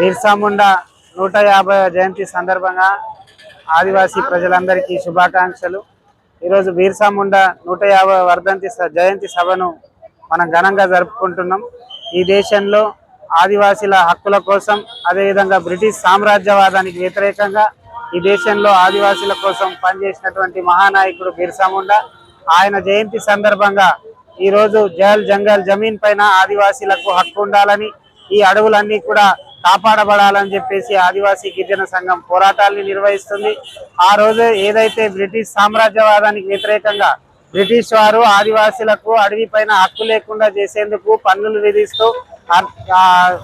బిర్సాముండా నూట యాభై జయంతి సందర్భంగా ఆదివాసీ ప్రజలందరికీ శుభాకాంక్షలు. ఈరోజు బిర్సాముండా నూట యాభై వర్ధంతి జయంతి సభను మనం ఘనంగా జరుపుకుంటున్నాం. ఈ దేశంలో ఆదివాసీల హక్కుల కోసం అదేవిధంగా బ్రిటిష్ సామ్రాజ్యవాదానికి వ్యతిరేకంగా ఈ దేశంలో ఆదివాసీల కోసం పనిచేసినటువంటి మహానాయకుడు బిర్సాముండా ఆయన జయంతి సందర్భంగా ఈరోజు జల్ జంగల్ జమీన్ పైన ఆదివాసీలకు హక్కు ఉండాలని ఈ అడవులన్నీ కూడా కాపాడబడాలని చెప్పేసి ఆదివాసీ గిరిజన సంఘం పోరాటాల్ని నిర్వహిస్తుంది. ఆ రోజు ఏదైతే బ్రిటిష్ సామ్రాజ్యవాదానికి వ్యతిరేకంగా బ్రిటిష్ వారు ఆదివాసీలకు అడవి పైన హక్కు లేకుండా చేసేందుకు పన్నులు విధిస్తూ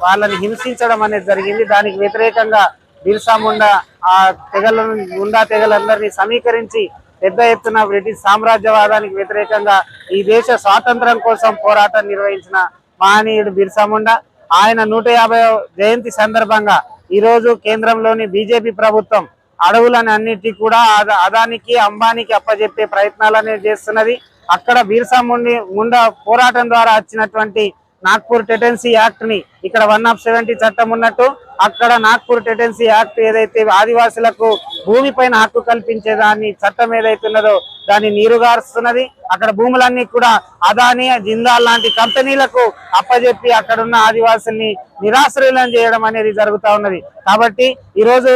వాళ్ళని హింసించడం అనేది జరిగింది. దానికి వ్యతిరేకంగా బిర్సా ముండా ఆ తెగలను గుండా తెగలందరినీ సమీకరించి పెద్ద ఎత్తున బ్రిటిష్ సామ్రాజ్యవాదానికి వ్యతిరేకంగా ఈ దేశ స్వాతంత్రం కోసం పోరాటం నిర్వహించిన మహనీయుడు బిర్సా ముండా. ఆయన నూట యాభై జయంతి సందర్భంగా ఈరోజు కేంద్రంలోని బీజేపీ ప్రభుత్వం అడవులను అన్నిటి కూడా అద- అదానికి అంబానికి అప్పజెప్పే ప్రయత్నాలు అనేది చేస్తున్నది. అక్కడ బీర్సా ముండి ముండ పోరాటం ద్వారా వచ్చినటువంటి నాగ్పూర్ టెటెన్సీ యాక్ట్ని ఇక్కడ వన్ ఆఫ్ సెవెంటీ చట్టం ఉన్నట్టు అక్కడ నాగ్పూర్ టెటెన్సీ యాక్ట్ ఏదైతే ఆదివాసులకు భూమిపైన హక్కు కల్పించేదాన్ని చట్టం ఏదైతే ఉన్నదో దాన్ని నీరుగారుస్తున్నది అక్కడ భూములన్నీ కూడా అదాని జిందాల్ లాంటి కంపెనీలకు అప్పజెప్పి అక్కడున్న ఆదివాసుల్ని నిరాశ్రయులను చేయడం అనేది జరుగుతూ ఉన్నది. కాబట్టి ఈరోజు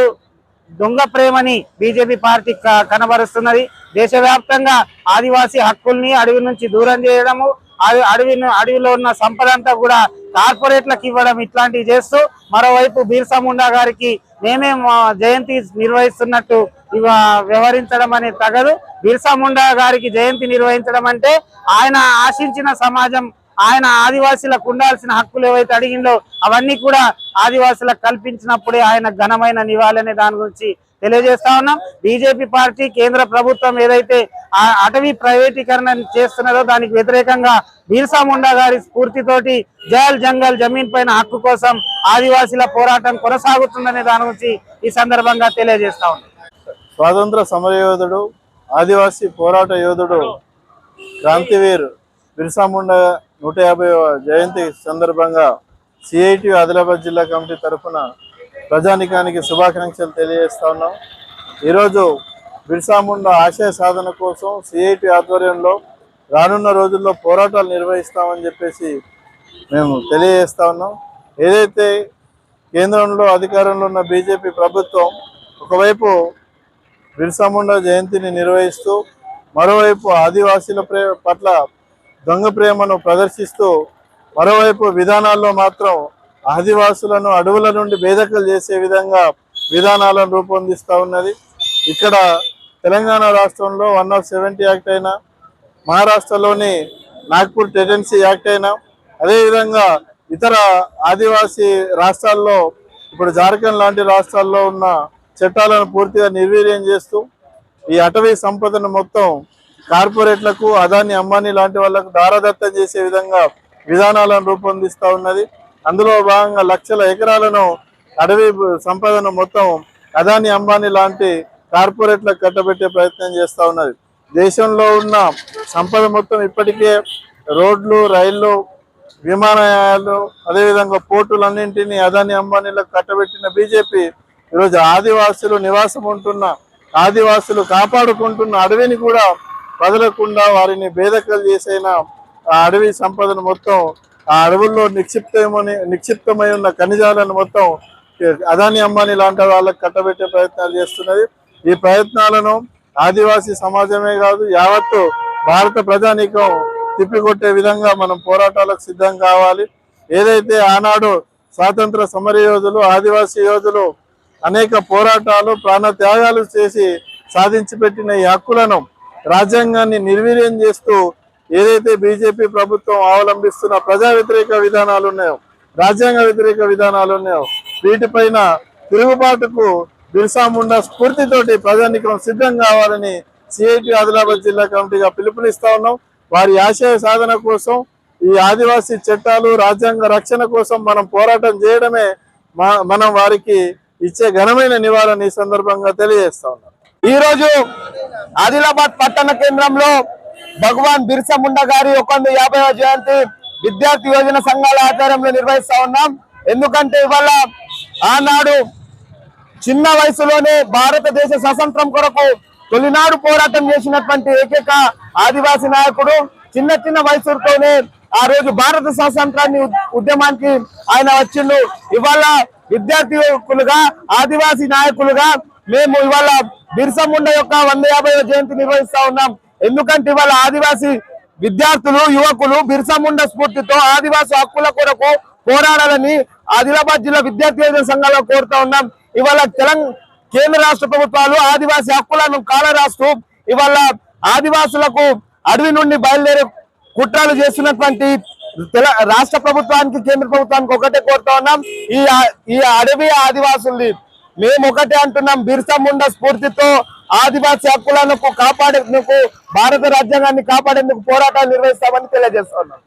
దొంగ ప్రేమని బీజేపీ పార్టీ క- కనబరుస్తున్నది. దేశవ్యాప్తంగా ఆదివాసీ హక్కుల్ని అడవి నుంచి దూరం చేయడము అడవి అడవిని అడవిలో ఉన్న సంపద అంతా కూడా కార్పొరేట్లకు ఇవ్వడం ఇట్లాంటివి చేస్తూ మరోవైపు బీర్సా ముండా గారికి మేమే మా జయంతి నిర్వహిస్తున్నట్టు ఇవ వ్యవహరించడం అనేది తగదు. బిర్సా ముండా గారికి జయంతి నిర్వహించడం అంటే ఆయన ఆశించిన సమాజం ఆయన ఆదివాసీలకు ఉండాల్సిన హక్కులు ఏవైతే అడిగిందో అవన్నీ కూడా ఆదివాసులకు కల్పించినప్పుడే ఆయన ఘనమైన నివాళి దాని గురించి తెలియజేస్తా ఉన్నాం. బీజేపీ పార్టీ కేంద్ర ప్రభుత్వం ఏదైతే ఆ అటవీ ప్రైవేటీకరణ చేస్తున్నదో దానికి వ్యతిరేకంగా బీర్సా ముండా గారి స్ఫూర్తితోటి జయల్ జంగల్ జమీన్ పైన హక్కు కోసం ఆదివాసీల పోరాటం కొనసాగుతుందనే దాని గురించి ఈ సందర్భంగా తెలియజేస్తా ఉన్నాం. స్వాతంత్ర సమరయోధుడు ఆదివాసీ పోరాట యోధుడు క్రాంతివీర్ బిర్సా ముండా నూట యాభైవ జయంతి సందర్భంగా సిఐటి ఆదిలాబాద్ జిల్లా కమిటీ తరఫున ప్రజానికానికి శుభాకాంక్షలు తెలియజేస్తా ఉన్నాం. ఈరోజు బిర్సా ముండా ఆశయ సాధన కోసం సిఐటి ఆధ్వర్యంలో రానున్న రోజుల్లో పోరాటాలు నిర్వహిస్తామని చెప్పేసి మేము తెలియజేస్తా ఉన్నాం. ఏదైతే కేంద్రంలో అధికారంలో ఉన్న బీజేపీ ప్రభుత్వం ఒకవైపు బిర్సాముండా జయంతిని నిర్వహిస్తూ మరోవైపు ఆదివాసీల ప్రే పట్ల దొంగ ప్రేమను ప్రదర్శిస్తూ మరోవైపు విధానాల్లో మాత్రం ఆదివాసులను అడవుల నుండి బేదకలు చేసే విధంగా విధానాలను రూపొందిస్తూ ఉన్నది. ఇక్కడ తెలంగాణ రాష్ట్రంలో వన్ ఆఫ్ సెవెంటీ యాక్ట్ అయినా మహారాష్ట్రలోని నాగ్పూర్ టెటెన్సీ యాక్ట్ అయినా అదేవిధంగా ఇతర ఆదివాసీ రాష్ట్రాల్లో ఇప్పుడు జార్ఖండ్ లాంటి రాష్ట్రాల్లో ఉన్న చట్టాలను పూర్తిగా నిర్వీర్యం చేస్తూ ఈ అటవీ సంపదను మొత్తం కార్పొరేట్లకు అదాని అంబానీ లాంటి వాళ్ళకు దారదత్తం చేసే విధంగా విధానాలను రూపొందిస్తూ ఉన్నది. అందులో భాగంగా లక్షల ఎకరాలను అటవీ సంపదను మొత్తం అదాని అంబానీ లాంటి కార్పొరేట్లకు కట్టబెట్టే ప్రయత్నం చేస్తూ ఉన్నది. దేశంలో ఉన్న సంపద మొత్తం ఇప్పటికే రోడ్లు రైళ్ళు విమానయాలు అదేవిధంగా పోర్టులన్నింటినీ అదాని అంబానీలకు కట్టబెట్టిన బీజేపీ ఈరోజు ఆదివాసులు నివాసం ఉంటున్న ఆదివాసులు కాపాడుకుంటున్న అడవిని కూడా వదలకుండా వారిని బేదకలు చేసైన ఆ అడవి సంపదను మొత్తం ఆ అడవుల్లో నిక్షిప్తమని నిక్షిప్తమై ఉన్న ఖనిజాలను మొత్తం అదాని అంబానీ లాంటి వాళ్ళకి కట్టబెట్టే ప్రయత్నాలు చేస్తున్నది. ఈ ప్రయత్నాలను ఆదివాసీ సమాజమే కాదు యావత్తు భారత ప్రజానీకం తిప్పికొట్టే విధంగా మనం పోరాటాలకు సిద్ధం కావాలి. ఏదైతే ఆనాడు స్వాతంత్ర సమర యోధులు ఆదివాసీ యోధులు అనేక పోరాటాలు ప్రాణత్యాగాలు చేసి సాధించి పెట్టిన ఈ హక్కులను రాజ్యాంగాన్ని నిర్వీర్యం చేస్తూ ఏదైతే బీజేపీ ప్రభుత్వం అవలంబిస్తున్న ప్రజా వ్యతిరేక విధానాలు ఉన్నాయో రాజ్యాంగ వ్యతిరేక విధానాలు ఉన్నాయో వీటిపైన తిరుగుబాటుకు బిర్సా ముండా స్ఫూర్తితోటి ప్రజానికం సిద్ధం కావాలని సిఐటి ఆదిలాబాద్ జిల్లా కమిటీగా పిలుపునిస్తా ఉన్నాం. వారి ఆశయ సాధన కోసం ఈ ఆదివాసీ చట్టాలు రాజ్యాంగ రక్షణ కోసం మనం పోరాటం చేయడమే మా- మనం వారికి ఇచ్చే ఘనమైన నివారణ ఈ సందర్భంగా తెలియజేస్తా ఉన్నారు ఈ రోజు ఆదిలాబాద్ పట్టణ కేంద్రంలో భగవాన్ బిర్సా ముండా గారి ఒక వంద యాభైవ జయంతి విద్యార్థి యోజన సంఘాల ఆధ్వర్యంలో నిర్వహిస్తా ఉన్నాం. ఎందుకంటే ఇవాళ ఆనాడు చిన్న వయసులోనే భారతదేశ స్వతంత్రం కొరకు తొలినాడు పోరాటం చేసినటువంటి ఏకైక ఆదివాసి నాయకుడు చిన్న చిన్న వయసుతోనే ఆ రోజు భారత స్వాతంత్రాన్ని ఉద్యమానికి ఆయన వచ్చిండు. ఇవాళ విద్యార్థులుగా ఆదివాసీ నాయకులుగా మేము ఇవాళ బిర్సా ముండ యొక్క వంద యాభై జయంతి నిర్వహిస్తా ఉన్నాం. ఎందుకంటే ఇవాళ ఆదివాసీ విద్యార్థులు యువకులు బిర్సాముండ స్ఫూర్తితో ఆదివాసీ హక్కుల కొరకు పోరాడాలని ఆదిలాబాద్ జిల్లా విద్యార్థి యోజన సంఘాల్లో కోరుతా ఉన్నాం. ఇవాళ తెలంగాణ కేంద్ర రాష్ట్ర ప్రభుత్వాలు ఆదివాసీ హక్కులను కాలరాస్తూ ఇవాళ ఆదివాసులకు అడవి నుండి బయలుదేరే కుట్రాలు చేస్తున్నటువంటి రాష్ట్ర ప్రభుత్వానికి కేంద్ర ప్రభుత్వానికి ఒకటే కోరుతా ఉన్నాం. ఈ ఈ అడవి ఆదివాసుల్ని మేము ఒకటే అంటున్నాం. బిర్సా ముండా స్ఫూర్తితో ఆదివాసి హక్కులను కాపాడేందుకు భారత రాజ్యాంగాన్ని కాపాడేందుకు పోరాటాలు నిర్వహిస్తామని తెలియజేస్తున్నాం